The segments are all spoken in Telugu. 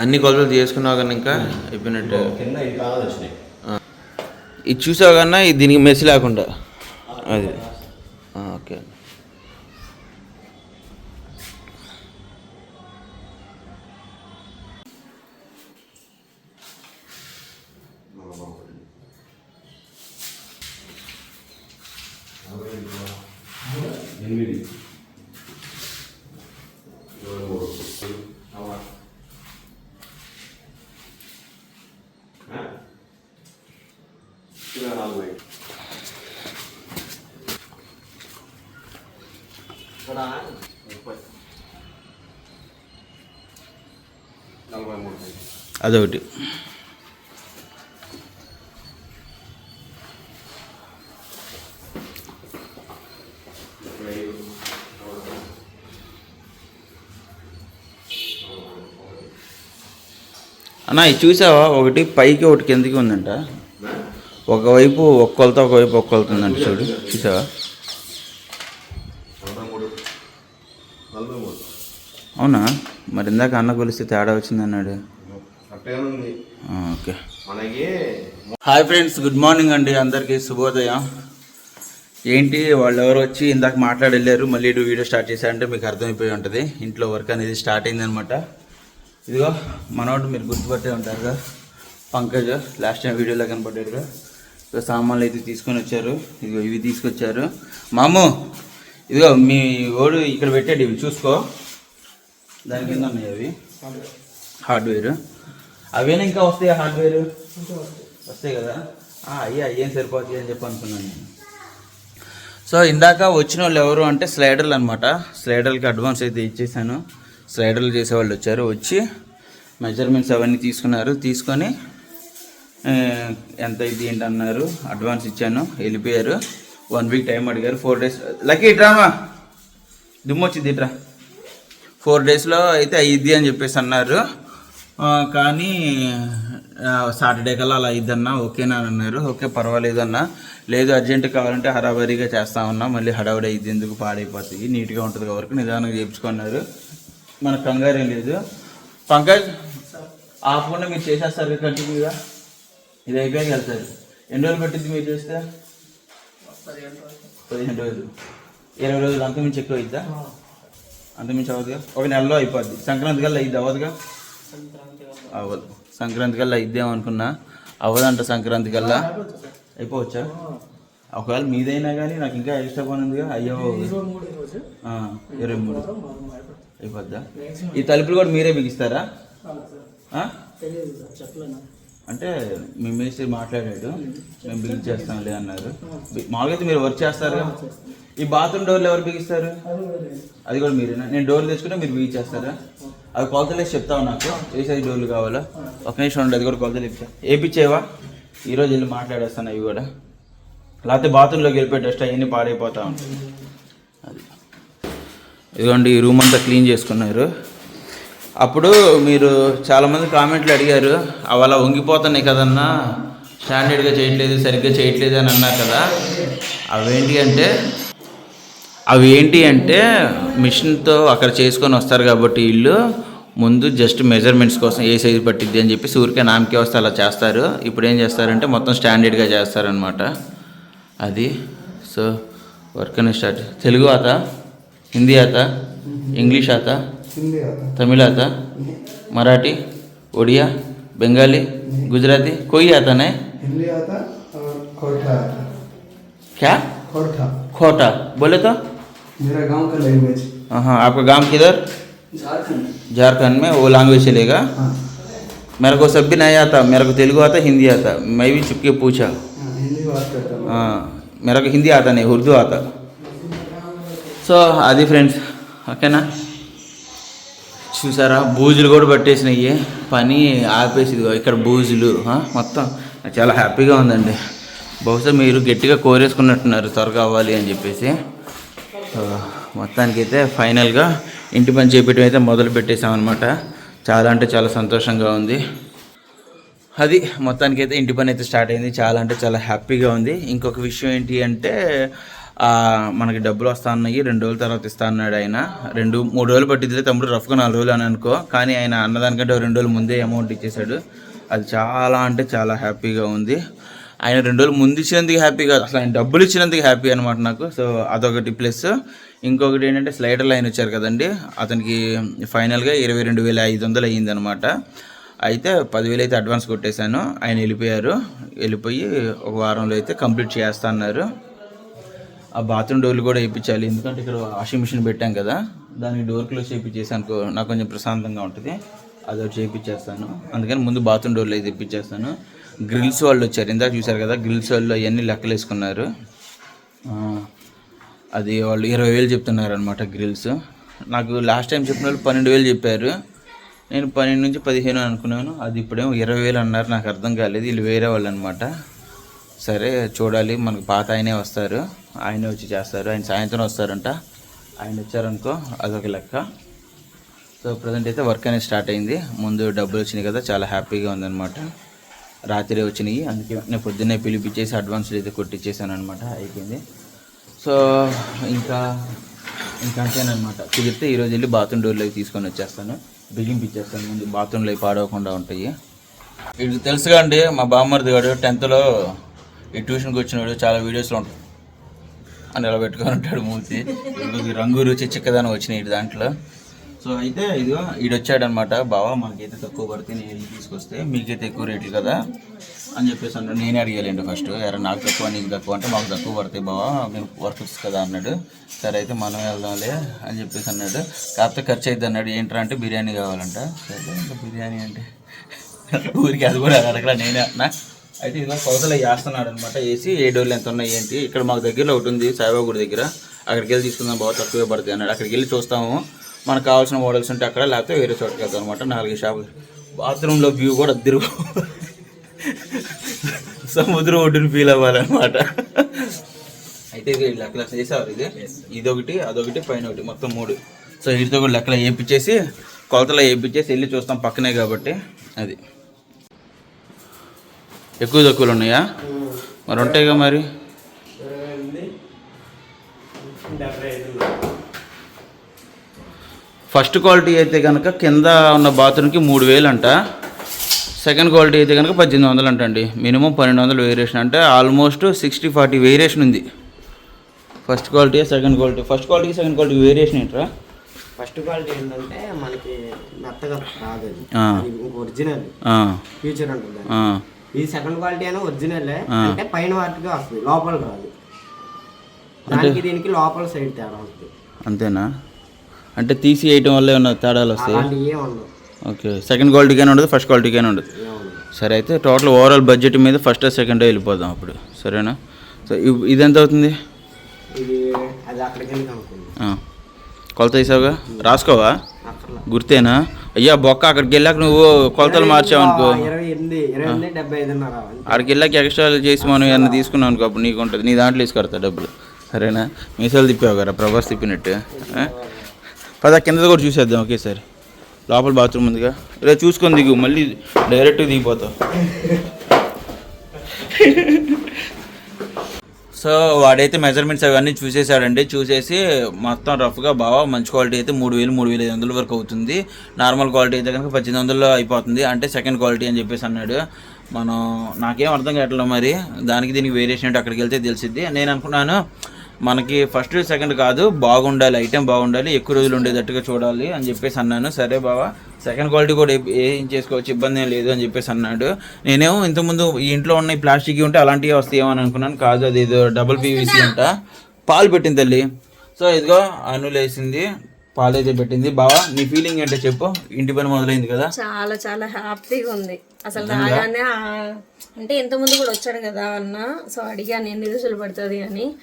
అన్ని కొలతలు చేసుకున్నావు కానీ ఇంకా అయిపోయినట్టు కింద ఇది చూసావు కన్నా దీనికి మెస్ లేకుండా. అది. నలభై నలభై మూడు అదొకటి. అన్న ఇది చూసావా? ఒకటి పైకి ఒకటి కిందకి ఉందంట. ఒకవైపు ఒక ఒకవైపు ఒక కొలత చూడు. చూసావా? అవునా? మరి ఇందాక అన్న కొలిస్తే తేడా వచ్చింది అన్నాడు okay. Hi friends good morning అండి అందరికీ శుభోదయం. ఏంటి వాళ్ళు ఎవరు వచ్చి ఇందాక మాట్లాడి వెళ్ళారు మళ్ళీ ఇటు వీడియో స్టార్ట్ చేశారంటే మీకు అర్థమైపోయి ఉంటుంది. ఇంట్లో వర్క్ అనేది స్టార్ట్ అయిందనమాట. ఇదిగో మనోడు మీరు గుర్తుపట్టే ఉంటారుగా పంకజ్. లాస్ట్ టైం వీడియోలో కనపడ్డాడుగా. సామాన్లు అయితే తీసుకొని వచ్చారు. ఇదిగో ఇవి తీసుకొచ్చారు. మాము ఇదిగో మీ ఓడు ఇక్కడ పెట్టాడు ఇవి చూసుకో. దాని కింద ఉన్నాయి అవి. హార్డ్వేర్. అవేనా ఇంకా వస్తాయి హార్డ్వేర్? వస్తాయి కదా. ఆ, అయ్యా ఏం సరిపోతాయి అని చెప్పి అనుకున్నాను నేను. సో ఇందాక వచ్చిన వాళ్ళు ఎవరు అంటే స్లైడర్లు అనమాట స్లైడర్కి అడ్వాన్స్ అయితే ఇచ్చేసాను. స్లైడర్లు చేసేవాళ్ళు వచ్చారు. వచ్చి మెజర్మెంట్స్ అవన్నీ తీసుకున్నారు. తీసుకొని ఎంత ఇది ఏంటి అన్నారు అడ్వాన్స్ ఇచ్చాను వెళ్ళిపోయారు. వన్ వీక్ టైం అడిగారు ఫోర్ డేస్ లక్కీ ఇట్రామా దుమ్ము వచ్చింది ఇట్రా ఫోర్ డేస్లో అయితే అయ్యిద్ది అని చెప్పేసి అన్నారు. కానీ సాటర్డే కల్లా అలా అయ్యిద్దన్నా ఓకేనా అన్నారు. ఓకే పర్వాలేదు అన్న లేదు అర్జెంట్ కావాలంటే హడావరిగా చేస్తామన్నా మళ్ళీ హడావిడి అయ్యిద్ది ఎందుకు పాడైపోతుంది నీట్గా ఉంటుంది వరకు నిదానంగా చేయించుకున్నారు. మనకు కంగారేం లేదు. పంకజ్ ఆపకుండా మీరు చేసేస్తారు కంటిన్యూగా ఇది అయిపోయాక వెళ్తారు ఎన్ని రోజులు పట్టింది మీరు చేస్తే? పదిహేను రోజులు. ఇరవై రోజులు అంతకుమించి ఎక్కువ అయిద్దా? అంతకుమించి అవ్వదుగా? ఒక నెలలో అయిపోద్ది. సంక్రాంతి కల్లా అయిద్ది అవ్వదుగా? అవ్వదు. సంక్రాంతి కల్లా అయిద్దేమో అనుకున్నా. అవ్వదంట సంక్రాంతి కల్లా. అయిపోవచ్చా? ఒకవేళ మీదైనా కానీ నాకు ఇంకా ఎక్స్ట్రా పని ఉందిగా? అయ్యో. ఇరవై మూడు అయిపోద్దా? ఈ తలుపులు కూడా మీరే బిగిస్తారా? అంటే మీ మేస్త్రి మాట్లాడాడు మేము బిగించేస్తాంలే అన్నారు. బి- మామూలుగా అయితే మీరు వర్క్ చేస్తారు ఈ బాత్రూమ్ డోర్లు ఎవరు బిగిస్తారు? అది కూడా మీరేనా? నేను డోర్లు తెచ్చుకుంటే మీరు బిగించేస్తారా అవి కొలతలు వేసి చెప్తావు నాకు. ఏ సైజ్ డోర్లు కావాలో. ఒక నిమిషం ఉండి అది కూడా కొలతలు ఇచ్చా ఏపిచ్చేవా? ఈరోజు వెళ్ళి మాట్లాడేస్తాను అవి కూడా. లేకపోతే బాత్రూంలోకి వెళ్ళిపోయి డస్ట్ అవన్నీ పాడైపోతా ఉంటాయి. అది. ఇదిగోండి ఈ రూమ్ అంతా క్లీన్ చేసుకున్నారు. అప్పుడు మీరు చాలామంది కామెంట్లు అడిగారు అవి అలా వంగిపోతున్నాయి కదన్నా స్టాండర్డ్గా చేయట్లేదు సరిగ్గా చేయట్లేదు అని అన్నారు కదా. అవేంటి అంటే అవి ఏంటి అంటే మిషన్తో అక్కడ చేసుకొని వస్తారు కాబట్టి వీళ్ళు ముందు జస్ట్ మెజర్మెంట్స్ కోసం ఏ సైజు పట్టిద్ది అని చెప్పి ఊరికే నామకే వస్తే అలా చేస్తారు. ఇప్పుడు ఏం చేస్తారంటే మొత్తం స్టాండర్డ్గా చేస్తారనమాట అది సో వర్క్ అనేది స్టార్ట్. తెలుగు ఆత హిందీ ఆత? ఇంగ్లీష్ ఆత हिंदी आता तमिल आता मराठी उड़िया बंगाली गुजराती कोई आता नहीं हिंदी आता और खोटा आता क्या खोटा खोटा बोले तो मेरा गांव का लैंग्वेज हाँ आपका गांव किधर झारखंड झारखंड में वो लैंग्वेज चलेगा हाँ मेरे को सब भी नहीं आता मेरे को तेलुगु आता हिंदी आता मैं भी चुप के पूछा हाँ, हिंदी बात करता हूँ हाँ, मेरे को हिंदी आता नहीं उर्दू आता సో అది ఫ్రెండ్స్ ఓకేనా? చూసారా? బూజులు కూడా పట్టేసినాయి. పని ఆపేసి ఇక్కడ బూజులు మొత్తం. చాలా హ్యాపీగా ఉందండి. బహుశా మీరు గట్టిగా కోరేసుకున్నట్టున్నారు త్వరగా అవ్వాలి అని చెప్పేసి. మొత్తానికైతే ఫైనల్గా ఇంటి పని చేపట్టడం అయితే మొదలు పెట్టేసామన్నమాట చాలా అంటే చాలా సంతోషంగా ఉంది. అది మొత్తానికి అయితే ఇంటి పని అయితే స్టార్ట్ అయింది. చాలా అంటే చాలా హ్యాపీగా ఉంది. ఇంకొక విషయం ఏంటి అంటే మనకి డబ్బులు వస్తా ఉన్నాయి రెండు రోజుల తర్వాత ఇస్తా అన్నాడు ఆయన. రెండు మూడు రోజులు పట్టిద్దిలే తమ్ముడు రఫ్గా నాలుగు రోజులు అని అనుకో. కానీ ఆయన అన్నదానికంటే రెండు రోజులు ముందే అమౌంట్ ఇచ్చేసాడు అది చాలా అంటే చాలా హ్యాపీగా ఉంది. ఆయన రెండు రోజులు ముందు ఇచ్చినందుకు హ్యాపీ కాదు అసలు ఆయన డబ్బులు ఇచ్చినందుకు హ్యాపీ అనమాట నాకు. సో అదొకటి ప్లస్. ఇంకొకటి ఏంటంటే స్లైడర్ లైన్ వచ్చారు కదండి. అతనికి ఫైనల్గా ఇరవై రెండు వేల ఐదు వందలు అయ్యిందనమాట అయితే పదివేలు అయితే అడ్వాన్స్ కొట్టేశాను. ఆయన వెళ్ళిపోయారు. వెళ్ళిపోయి ఒక వారంలో అయితే కంప్లీట్ చేస్తా అన్నారు. ఆ బాత్రూమ్ డోర్లు కూడా వేయించాలి. ఎందుకంటే ఇక్కడ వాషింగ్ మిషన్ పెట్టాం కదా దానికి డోర్ క్లోజ్ చేయించేసి అనుకో నాకు కొంచెం ప్రశాంతంగా ఉంటుంది. అది ఒకటి చేయించేస్తాను. అందుకని ముందు బాత్రూమ్ డోర్లు అయితే తెప్పించేస్తాను. గ్రిల్స్ వాళ్ళు వచ్చారు. ఇందాక చూశారు కదా గ్రిల్స్ వాళ్ళు అవన్నీ లెక్కలు వేసుకున్నారు. అది వాళ్ళు ఇరవై వేలు చెప్తున్నారు అనమాట గ్రిల్స్ నాకు లాస్ట్ టైం చెప్పిన వాళ్ళు పన్నెండు వేలు చెప్పారు. నేను పన్నెండు నుంచి పదిహేను అనుకున్నాను. అది ఇప్పుడేమో ఇరవై వేలు అన్నారు. నాకు అర్థం కాలేదు. వీళ్ళు వేరే వాళ్ళు అనమాట సరే చూడాలి. మనకు పాత ఆయనే వస్తారు. ఆయనే వచ్చి చేస్తారు. ఆయన సాయంత్రం వస్తారంట. ఆయన వచ్చారనుకో అదొక లెక్క. సో ప్రజెంట్ అయితే వర్క్ అనేది స్టార్ట్ అయింది. ముందు డబ్బులు వచ్చినాయి కదా చాలా హ్యాపీగా ఉందన్నమాట. రాత్రి వచ్చినాయి. అందుకే నేను పొద్దున్నే పిలిపించేసి అడ్వాన్స్లు అయితే కొట్టించేసాను అనమాట అయిపోయింది. సో ఇంకా ఇంకా అంతేనమాట కుదిరితే ఈరోజు వెళ్ళి బాత్రూమ్ డోర్లోకి తీసుకొని వచ్చేస్తాను. బిగింపిచ్చేస్తాను ముందు బాత్రూమ్లో పాడవకుండా ఉంటాయి. ఇది తెలుసుగా అండి మా బామ్మర్ది గారు టెన్త్లో ఈ ట్యూషన్కి వచ్చినాడు చాలా వీడియోస్లో ఉంటాయి అని ఎలా పెట్టుకొని ఉంటాడు మూర్తి రంగు రుచి చిక్కదనం వచ్చినాయి ఈ దాంట్లో. సో అయితే ఇదిగో ఈడు వచ్చాడనమాట. బావా మాకైతే తక్కువ పడితే నేను తీసుకొస్తే మీకైతే ఎక్కువ రేట్లు కదా? అని చెప్పేసి అన్నాడు. నేనే అడిగాలండి ఫస్ట్. ఎరా నాకు తక్కువ నీకు తక్కువ అంటే మాకు తక్కువ పడతాయి బావా. మేము వర్కర్స్ కదా అన్నాడు. సరే అయితే మనం వెళ్దాంలే అని చెప్పేసి అన్నాడు. కాకపోతే ఖర్చు అయితే అన్నాడు. ఏంట్రా అంటే బిర్యానీ కావాలంట. సరే ఇంకా బిర్యానీ అంటే ఊరికి అది కూడా అడగరా నేనే అన్నా. అయితే ఇదిగో కొలతలు వేస్తున్నాడు అనమాట వేసి ఏ డోర్లు ఎంత ఉన్నాయి ఏంటి? ఇక్కడ మాకు దగ్గరలో ఒకటి ఉంది సాయిబాబు గుడి దగ్గర. అక్కడికి వెళ్ళి తీసుకుందాం బాగా తక్కువే పడుతుంది అన్నాడు. అక్కడికి వెళ్ళి చూస్తాము. మనకు కావాల్సిన మోడల్స్ ఉంటే అక్కడ లేకపోతే వేరే చోటుకి వెళ్తాం అనమాట నాలుగు షాపులు. బాత్రూంలో వ్యూ కూడా అద్దరు. సముద్రం ఒడ్డుని ఫీల్ అవ్వాలన్నమాట. అయితే ఇది లెక్కలు చేసేవారు ఇది. ఇదొకటి అదొకటి పైన ఒకటి మొత్తం మూడు. సో వీటితో కూడా లెక్కలు వేయించేసి కొలతలో వేయించేసి వెళ్ళి చూస్తాం పక్కనే కాబట్టి అది. ఎక్కువ తక్కువలు ఉన్నాయా? మరి ఉంటాయిగా మరి? ఫస్ట్ క్వాలిటీ అయితే కనుక కింద ఉన్న బాత్రూమ్కి మూడు వేలు అంట. సెకండ్ క్వాలిటీ అయితే కనుక పద్దెనిమిది వందలు అంటండి. మినిమం పన్నెండు వందలు వేరియేషన్ అంటే ఆల్మోస్ట్ సిక్స్టీ ఫార్టీ వేరియేషన్ ఉంది. First quality second quality. First quality second quality variation ఏంట్రా? ఫస్ట్ క్వాలిటీ ఏంటంటే మనకి మెత్తగా రాదు ఒరిజినల్ ఫ్యూచర్ ఉంటుంది ఆ, ఇది సెకండ్ క్వాలిటీ అయినా ఒరిజినల్. అంటే పైన వాటికి వస్తుంది లోపల రాదు. దానికి దీనికి లోపల సైడ్ తేడా వస్తుంది. అంతేనా? అంటే తీసి వేయటం వల్ల ఏమన్నా తేడాలు వస్తాయి? ఓకే సెకండ్ క్వాలిటీకైనా ఉండదు ఫస్ట్ క్వాలిటీకైనా ఉండదు. సరే అయితే టోటల్ ఓవరాల్ బడ్జెట్ మీద ఫస్ట్ సెకండ్ వెళ్ళిపోదాం అప్పుడు. సరేనా? సో ఇది ఎంత అవుతుంది. కొలత వేసావుగా? రాసుకోవా? గుర్తేనా? అయ్యా బొక్క అక్కడికి వెళ్ళాక నువ్వు కొలతలు మార్చావు అనుకో. అక్కడికి వెళ్ళాక ఎక్స్ట్రా చేసి మనం ఏమన్నా తీసుకున్నాం అనుకో అప్పుడు నీకు ఉంటుంది. నీ దాంట్లో తీసుకొడతా డబ్బులు. సరేనా? మీసాలు తిప్పావు కదా ప్రభాస్ తిప్పినట్టు? పద కింద కూడా చూసేద్దాం ఒకేసారి. లోపల బాత్రూమ్ ఉందిగా. రేపు చూసుకొని దిగు మళ్ళీ డైరెక్ట్గా దిగిపోతావు. సో వాడైతే మెజర్మెంట్స్ అవన్నీ చూసేసాడండి చూసేసి మొత్తం రఫ్గా బాగా మంచి క్వాలిటీ అయితే మూడు వేలు మూడు వేల ఐదు వందల వరకు అవుతుంది. నార్మల్ క్వాలిటీ అయితే కనుక పద్దెనిమిది వందల్లో అయిపోతుంది. అంటే సెకండ్ క్వాలిటీ అని చెప్పేసి అన్నాడు. మనం నాకేం అర్థం కావట్లేదు మరి. దానికి దీనికి వేరియేషన్ ఏంటో అక్కడికి వెళ్తే తెలిసిద్ది. నేను అనుకున్నాను మనకి ఫస్ట్ సెకండ్ కాదు బాగుండాలి ఐటెం బాగుండాలి ఎక్కువ రోజులు ఉండేటట్టుగా చూడాలి అని చెప్పేసి అన్నాను. సరే బావా సెకండ్ క్వాలిటీ కూడా ఏ- చేసుకోవచ్చు ఇబ్బంది ఏం లేదు అని చెప్పేసి అన్నాడు. నేనేమో ఇంతకుముందు ఈ ఇంట్లో ఉన్న ప్లాస్టిక్ ఉంటే అలాంటివి వస్తాయేమో అని అనుకున్నాను. కాదు అది ఏదో డబుల్ పీవీసీ అంట. పాలు పెట్టింది తల్లి. సో ఇదిగో అనులు వేసింది పాలు అయితే పెట్టింది. బావా నీ ఫీలింగ్ ఏంటో చెప్పు. ఇంటి పని మొదలైంది కదా. చాలా చాలా హ్యాపీగా ఉంది. అసలు రాగానే అంటే ఇంత ముందు కూడా వచ్చాడు కదా అన్న. సో అడిగాను ఎన్ని రోజులు పడుతుంది అని.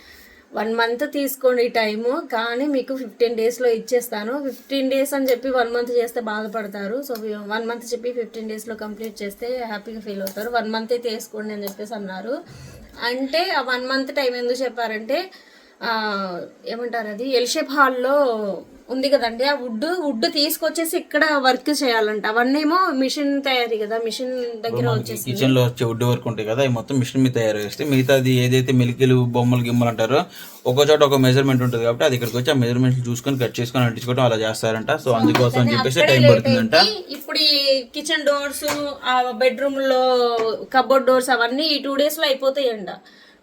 వన్ మంత్ తీసుకోండి టైము కానీ మీకు ఫిఫ్టీన్ డేస్లో ఇచ్చేస్తాను. ఫిఫ్టీన్ డేస్ అని చెప్పి వన్ మంత్ చేస్తే బాధపడతారు. సో వన్ మంత్ చెప్పి ఫిఫ్టీన్ డేస్లో కంప్లీట్ చేస్తే హ్యాపీగా ఫీల్ అవుతారు. వన్ మంత్ అయితే వేసుకోండి అని చెప్పేసి అన్నారు. అంటే ఆ వన్ మంత్ టైం ఎందుకు చెప్పారంటే ఏమంటారు అది? ఎల్షేప్ హాల్లో ఉంది కదండి. ఆ వుడ్ వుడ్ తీసుకొచ్చేసి ఇక్కడ వర్క్ చేయాలంట. అవన్నీ ఏమో మిషన్ తయారీ కదా మిషన్ దగ్గర వచ్చేసి కిచెన్లో వచ్చే వుడ్ వర్క్ ఉంటాయి కదా అవి మొత్తం మిషన్ మీద తయారు చేస్తే మిగతాది ఏదైతే మిలికీలు బొమ్మలు గిమ్మలు అంటారో ఒక్కో చోట ఒక మెజర్మెంట్ ఉంటుంది కాబట్టి అది ఇక్కడికి వచ్చి ఆ మెజర్మెంట్ చూసుకొని కట్ చేసుకొని అంటించుకోవడం అలా చేస్తారంట. సో అందుకోసం అని చెప్పేసి టైం పడుతుందంట. ఇప్పుడు ఈ కిచెన్ డోర్స్ ఆ బెడ్రూమ్లో కబోర్డ్ డోర్స్ అవన్నీ ఈ టూ డేస్లో అయిపోతాయంట.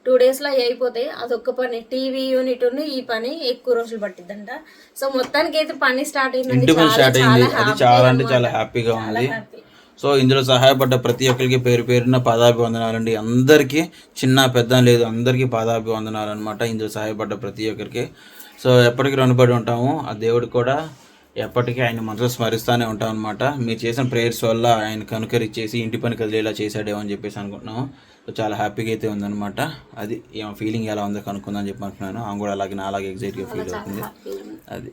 టూ డేస్లో అవి అయిపోతాయి. అదొక్క పని. టీవీ యూనిట్ ఉన్న ఈ పని ఎక్కువ రోజులు పట్టిద్దంట. సో మొత్తానికి అయితే పని స్టార్ట్ చాలా స్టార్ట్ అయింది. అది చాలా అంటే. చాలా హ్యాపీగా ఉంది. సో ఇందులో సహాయపడ్డ ప్రతి ఒక్కరికి పేరు పేరున పాదాభివందనాలండి అందరికీ చిన్న పెద్ద లేదు. అందరికీ పాదాభివందనాలు అనమాట ఇందులో సహాయపడ్డ ప్రతి ఒక్కరికి. సో ఎప్పటికీ రుణపడి ఉంటాము. ఆ దేవుడు కూడా ఎప్పటికీ ఆయన మనసు స్మరిస్తూనే ఉంటాం అనమాట మీరు చేసిన ప్రేయర్స్ వల్ల ఆయన కనుకరిచ్చేసి ఇంటి పని కదిలేలా చేశాడేమో అని చెప్పేసి అనుకుంటున్నాము. సో చాలా హ్యాపీగా అయితే ఉందన్నమాట. అది ఏమో ఫీలింగ్ ఎలా ఉందో కనుక్కుందని చెప్పి అనుకున్నాను. ఆమె కూడా అలాగే నా అలాగే ఎగ్జైట్గా ఫీల్ అవుతుంది. అది.